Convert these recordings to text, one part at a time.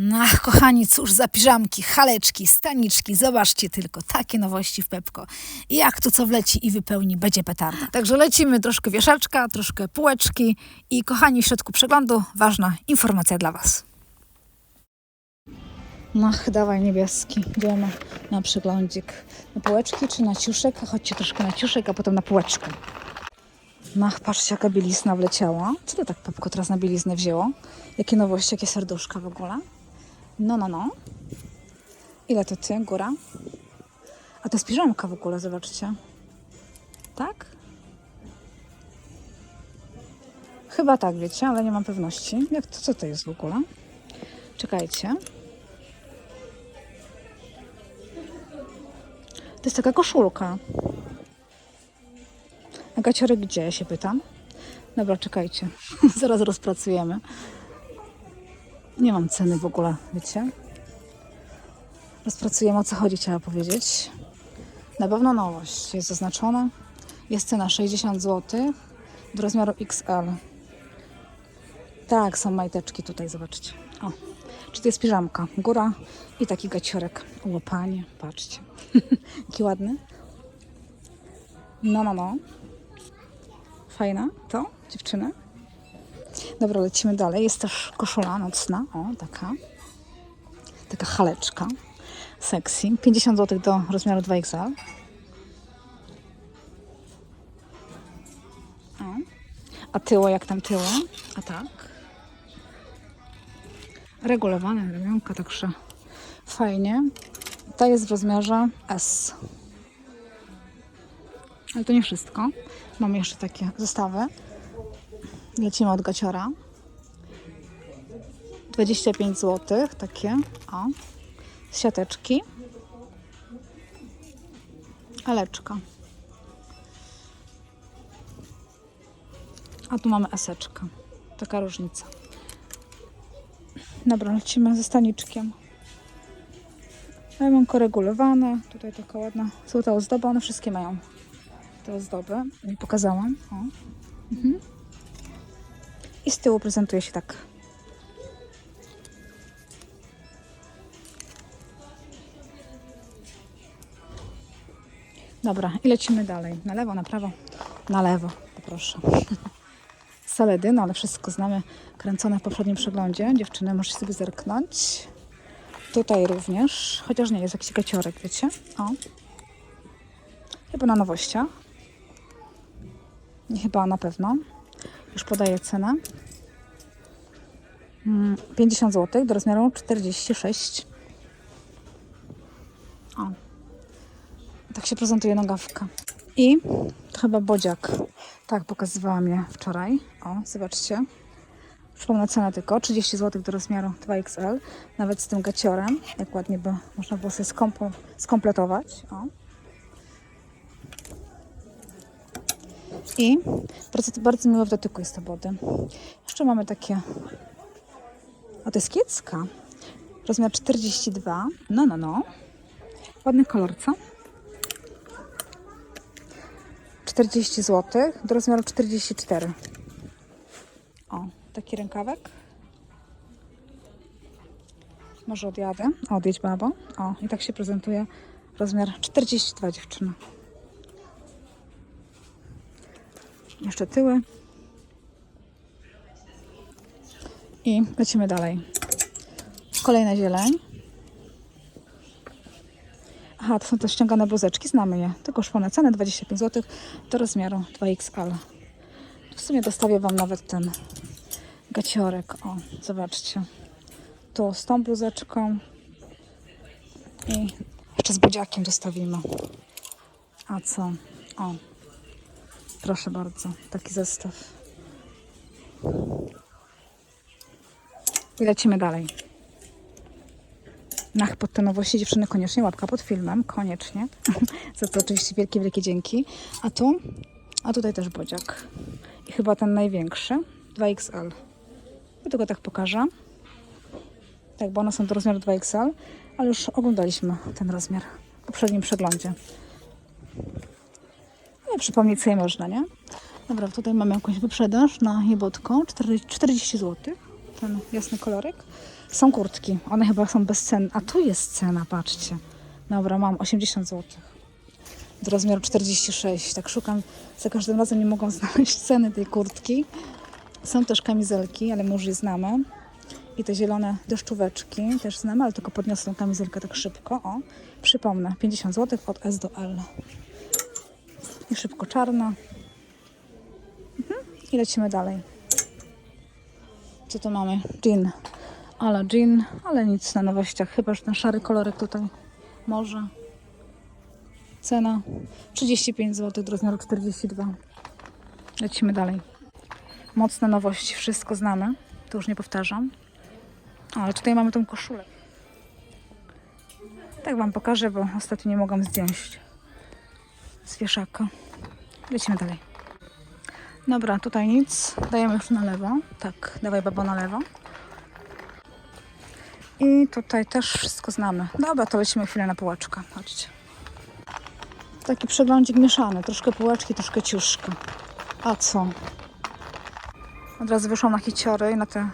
No, kochani, cóż za piżamki, haleczki, staniczki. Zobaczcie tylko, takie nowości w Pepko. Jak to co wleci i wypełni, będzie petarda. Także lecimy troszkę wieszaczka, troszkę półeczki i kochani, w środku przeglądu ważna informacja dla Was. No, dawaj niebieski, idziemy na przeglądzik. Na półeczki czy na ciuszek? Chodźcie troszkę na ciuszek, a potem na półeczkę. No, patrzcie jaka bielizna wleciała. Co to tak Pepko teraz na bieliznę wzięło? Jakie nowości, jakie serduszka w ogóle? No, no, no. Ile to ty? Góra? A to jest piżamka w ogóle, zobaczcie. Tak? Chyba tak, wiecie, ale nie mam pewności. Jak to, co to jest w ogóle? Czekajcie. To jest taka koszulka. A gaciorek gdzie, ja się pytam? Dobra, czekajcie. Zaraz rozpracujemy. Nie mam ceny w ogóle, wiecie? Rozpracujemy o co chodzi, chciała powiedzieć. Na pewno nowość jest zaznaczona. Jest cena 60 zł do rozmiaru XL. Tak, są majteczki tutaj, zobaczcie. O, czy to jest piżamka? Góra i taki gaciorek. Łopanie, patrzcie. Jaki ładny. No, no, no. Fajna to, dziewczyny? Dobra, lecimy dalej. Jest też koszula nocna. O, taka. Taka haleczka. Sexy. 50 zł do rozmiaru 2XL. O. A tyło, jak tam tyło? A tak. Regulowane ramionka, także fajnie. Ta jest w rozmiarze S. Ale to nie wszystko. Mamy jeszcze takie zestawy. Lecimy od gaciora. 25 zł, takie, o. Siateczki. Aleczka. A tu mamy eseczkę. Taka różnica. Dobra, lecimy ze staniczkiem. Lemonko regulowane. Tutaj taka ładna złota ozdoba. One wszystkie mają te ozdoby. Nie pokazałam. O. Mhm. I z tyłu prezentuje się tak. Dobra, i lecimy dalej. Na lewo, na prawo? Na lewo, poproszę. Saledyna, ale wszystko znamy, kręcone w poprzednim przeglądzie. Dziewczyny, możecie sobie zerknąć. Tutaj również, chociaż nie, jest jakiś gaciorek, wiecie? O. Chyba na nowościach. Nie chyba na pewno. Już podaję cenę. Mm, 50 zł do rozmiaru 46. O. Tak się prezentuje nogawka. I to chyba bodziak. Tak, pokazywałam je wczoraj. O, zobaczcie. Przypomnę cenę tylko. 30 zł do rozmiaru 2XL. Nawet z tym gaciorem. Jak ładnie by można było sobie skompletować. O. I bardzo, bardzo miło w dotyku jest to body. Jeszcze mamy takie... A to jest kiecka. Rozmiar 42. No, no, no. Ładny kolor, co? 40 zł do rozmiaru 44. O, taki rękawek. Może odjadę. O, odjedź babo. O, i tak się prezentuje rozmiar 42 dziewczyny. Jeszcze tyły. I lecimy dalej. Kolejna zieleń. Aha, to są te ściągane bluzeczki, znamy je. Tylko szpone ceny 25 zł do rozmiaru 2XL. W sumie dostawię Wam nawet ten gaciorek. O, zobaczcie. Tu z tą bluzeczką i jeszcze z budziakiem dostawimy. A co? O, proszę bardzo, taki zestaw. I lecimy dalej. Nach pod te nowości dziewczyny koniecznie łapka pod filmem, koniecznie. Za to oczywiście wielkie, wielkie dzięki. A tu? A tutaj też bodziak. I chyba ten największy, 2XL. Ja tylko tak pokażę. Tak, bo one są do rozmiaru 2XL, ale już oglądaliśmy ten rozmiar w poprzednim przeglądzie. Ale przypomnieć sobie można, nie? Dobra, tutaj mamy jakąś wyprzedaż na jebotko, 40 zł. ten jasny kolorek. Są kurtki, one chyba są bez. A tu jest cena, patrzcie. Dobra, mam 80 zł. Do rozmiaru 46. Tak szukam, za każdym razem nie mogą znaleźć ceny tej kurtki. Są też kamizelki, ale my już je znamy. I te zielone deszczóweczki też znamy, ale tylko podniosę tą kamizelkę tak szybko. O, przypomnę, 50 zł od S do L. I szybko czarna. Mhm. I lecimy dalej. Co tu mamy? Jean. Ale jean, ale nic na nowościach. Chyba, że ten szary kolorek tutaj może. Cena 35 zł do rozmiaru 42. Lecimy dalej. Mocne nowości, wszystko znamy. To już nie powtarzam. Ale tutaj mamy tą koszulę. Tak Wam pokażę, bo ostatnio nie mogłam zdjąć z wieszaka. Lecimy dalej. Dobra, tutaj nic. Dajemy już na lewo. Tak, dawaj babo na lewo. I tutaj też wszystko znamy. Dobra, to lecimy chwilę na półeczkę. Chodźcie. Taki przeglądzik mieszany. Troszkę półeczki, troszkę ciuszka. A co? Od razu wyszłam na hiciory i na te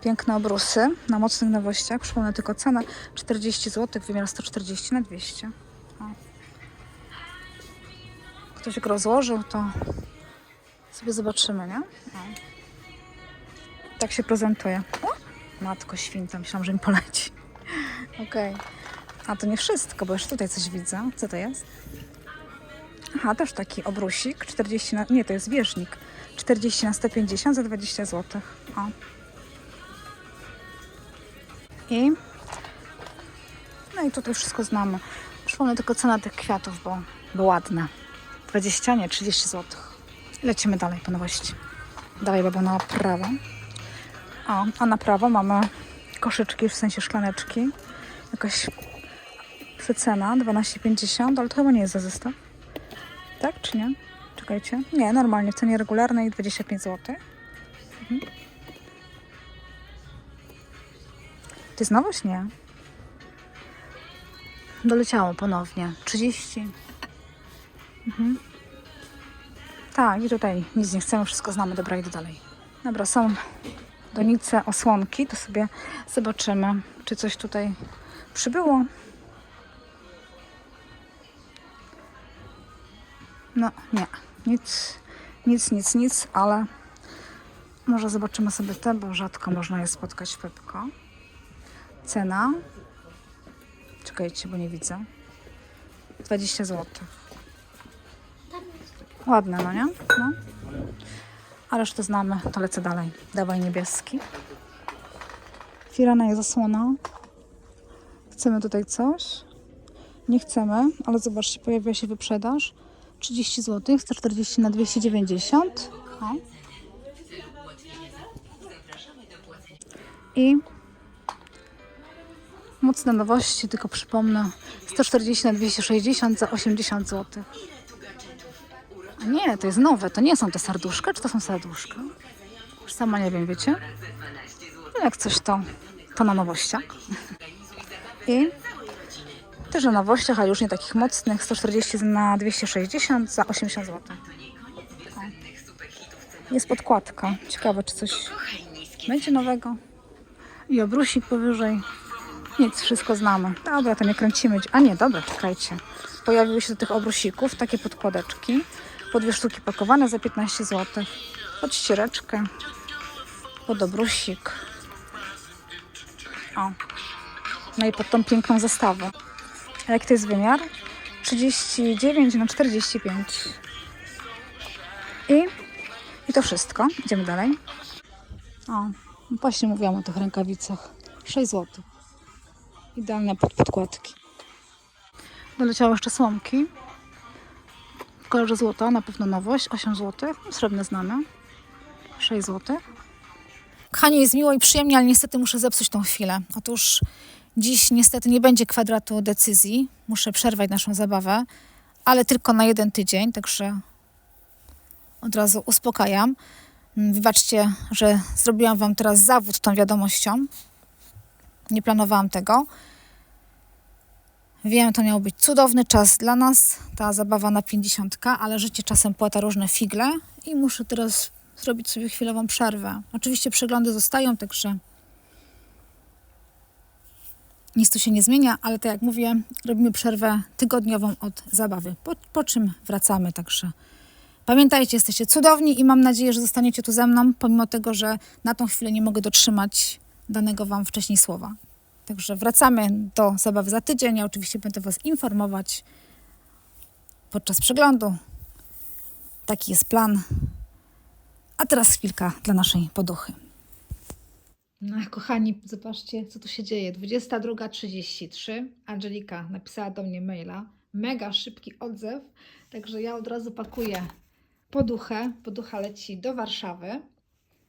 piękne obrusy na mocnych nowościach. Przypomnę tylko cenę 40 zł, wymiar 140 na 200. Ktoś go rozłożył, to sobie zobaczymy, nie? Tak się prezentuje. Matko święta, myślałam, że mi poleci. Okej. A to nie wszystko, bo już tutaj coś widzę. Co to jest? Aha, też taki obrusik. 40 na... Nie, to jest wieżnik. 40 na 150 za 20 zł. O. I... No i tutaj wszystko znamy. Przypomnę tylko cena tych kwiatów, bo, bo ładne. 20, nie, 30 zł. Lecimy dalej po nowości. Dalej babo na prawo. O, a na prawo mamy koszyczki, w sensie szklaneczki. Jakaś przecena 12,50, ale to chyba nie jest za zestaw. Tak czy nie? Czekajcie. Nie, normalnie w cenie regularnej 25 zł. Mhm. To jest nowość? Nie. Doleciało ponownie. 30. Mhm. Tak, i tutaj nic nie chcemy, wszystko znamy. Dobra, idę dalej. Dobra, są donice, osłonki. To sobie zobaczymy, czy coś tutaj przybyło. No, nie. Nic, nic, nic, nic, ale może zobaczymy sobie te, bo rzadko można je spotkać w Pepko. Cena. Czekajcie, bo nie widzę. 20 zł. Ładne, no nie? No. A resztę znamy, to lecę dalej. Dawaj niebieski. Firana jest zasłona. Chcemy tutaj coś? Nie chcemy, ale zobaczcie, pojawia się wyprzedaż. 30 zł, 140 na 290. O. I mocne nowości, tylko przypomnę. 140 na 260 za 80 zł. Nie, to jest nowe. To nie są te serduszka, czy to są serduszka? Już sama nie wiem, wiecie? No jak coś to, to na nowościach. I też na nowościach, ale już nie takich mocnych. 140 na 260 za 80 zł. O. Jest podkładka. Ciekawe, czy coś będzie nowego. I obrusik powyżej. Nic, wszystko znamy. Dobra, to nie kręcimy. A nie, dobra, czekajcie. Pojawiły się do tych obrusików takie podkładeczki. Po dwie sztuki pakowane za 15 zł. Pod ściereczkę. Pod obrusik. O. No i pod tą piękną zestawą. A jak to jest wymiar? 39 na 45. I, I to wszystko. Idziemy dalej. O, właśnie mówiłam o tych rękawicach. 6 zł. Idealne pod podkładki. Doleciały jeszcze słomki. W kolorze złota, na pewno nowość. 8 zł. Srebrne znane. 6 zł. Kochani, jest miło i przyjemnie, ale niestety muszę zepsuć tą chwilę. Otóż dziś niestety nie będzie kwadratu decyzji. Muszę przerwać naszą zabawę, ale tylko na jeden tydzień, także od razu uspokajam. Mm, Wybaczcie, że zrobiłam Wam teraz zawód tą wiadomością. Nie planowałam tego. Wiem, to miał być cudowny czas dla nas, ta zabawa na 50, ale życie czasem płata różne figle i muszę teraz zrobić sobie chwilową przerwę. Oczywiście przeglądy zostają, także nic tu się nie zmienia, ale tak jak mówię, robimy przerwę tygodniową od zabawy, po, po czym wracamy, także pamiętajcie, jesteście cudowni i mam nadzieję, że zostaniecie tu ze mną, pomimo tego, że na tą chwilę nie mogę dotrzymać danego Wam wcześniej słowa. Także wracamy do zabawy za tydzień. Ja oczywiście będę Was informować podczas przeglądu. Taki jest plan. A teraz chwilka dla naszej poduchy. No, kochani, zobaczcie, co tu się dzieje. 22.33. Angelika napisała do mnie maila. Mega szybki odzew. Także ja od razu pakuję poduchę. Poducha leci do Warszawy.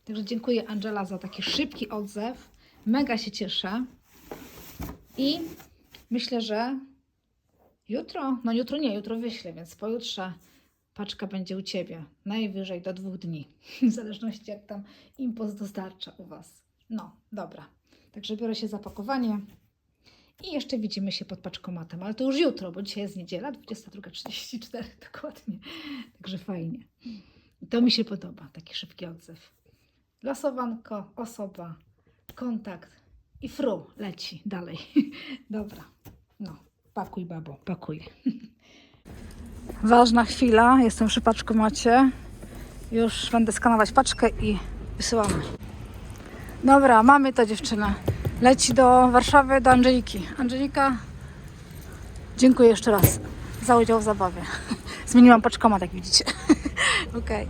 Także dziękuję Angela za taki szybki odzew. Mega się cieszę. I myślę, że jutro, no jutro nie, jutro wyślę, więc pojutrze paczka będzie u Ciebie. Najwyżej do dwóch dni. W zależności jak tam impuls dostarcza u Was. No, dobra. Także biorę się za pakowanie. I jeszcze widzimy się pod paczkomatem, ale to już jutro, bo dzisiaj jest niedziela, 22.34 dokładnie. Także fajnie. I to mi się podoba, taki szybki odzew. Losowanko, osoba, kontakt i fru leci dalej. Dobra, no, pakuj babo, pakuj. Ważna chwila, jestem przy paczkomacie. Już będę skanować paczkę i wysyłamy. Dobra, mamy to dziewczyna. Leci do Warszawy, do Angeliki. Angelika, dziękuję jeszcze raz za udział w zabawie. Zmieniłam paczkomat, jak widzicie. Okej.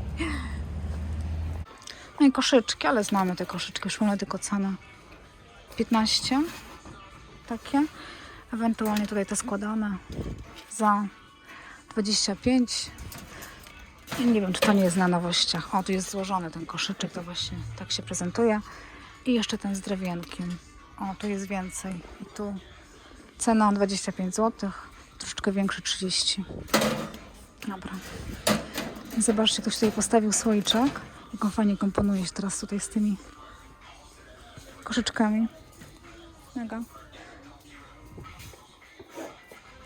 No i koszyczki, ale znamy te koszyczki, już mamy tylko cenę. 15 takie. Ewentualnie tutaj te składane za 25. I nie wiem, czy to nie jest na nowościach. O, tu jest złożony ten koszyczek, to właśnie tak się prezentuje. I jeszcze ten z drewienkiem. O, tu jest więcej. I tu cena 25 zł, troszeczkę większy 30. Dobra. Zobaczcie, ktoś tutaj postawił słoiczek. Jak on fajnie komponuje się teraz tutaj z tymi koszyczkami. Mega.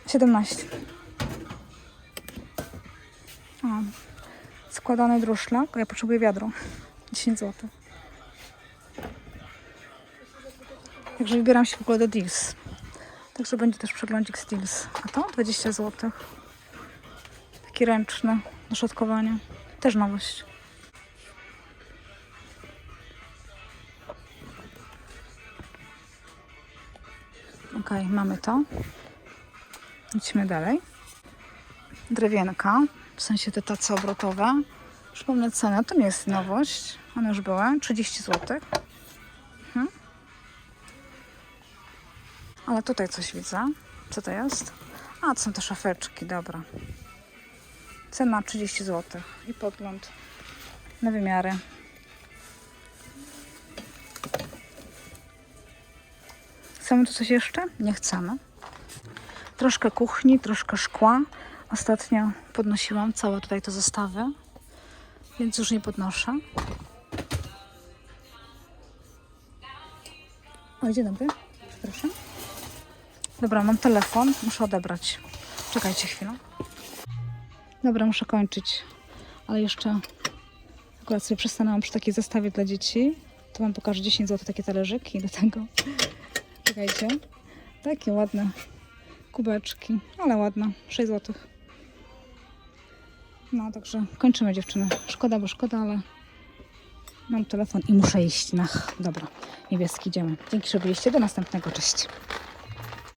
17. O, składany druszlak. Ja potrzebuję wiadro. 10 zł. Także wybieram się w ogóle do Deals. Także będzie też przeglądzik z Deals. A to 20 zł. Taki ręczny do szatkowania. Też nowość. Ok, mamy to. Idźmy dalej. Drewienka, w sensie te tace obrotowe. Przypomnę cenę, to nie jest nowość. One już były, 30 zł. Mhm. Ale tutaj coś widzę. Co to jest? A, to są te szafeczki, dobra. Cena 30 zł i podgląd na wymiary. Chcemy tu coś jeszcze? Nie chcemy. Troszkę kuchni, troszkę szkła. Ostatnio podnosiłam całe tutaj te zestawy, więc już nie podnoszę. O, dzień dobry. Przepraszam. Dobra, mam telefon. Muszę odebrać. Czekajcie chwilę. Dobra, muszę kończyć. Ale jeszcze akurat sobie przestanęłam przy takiej zestawie dla dzieci. To Wam pokażę 10 zł takie talerzyki do tego. Czekajcie. Takie ładne kubeczki, ale ładne. 6 zł. No, także kończymy dziewczyny. Szkoda, bo szkoda, ale mam telefon i muszę iść. Nach, dobra, niebieski, idziemy. Dzięki, że byliście. Do następnego. Cześć.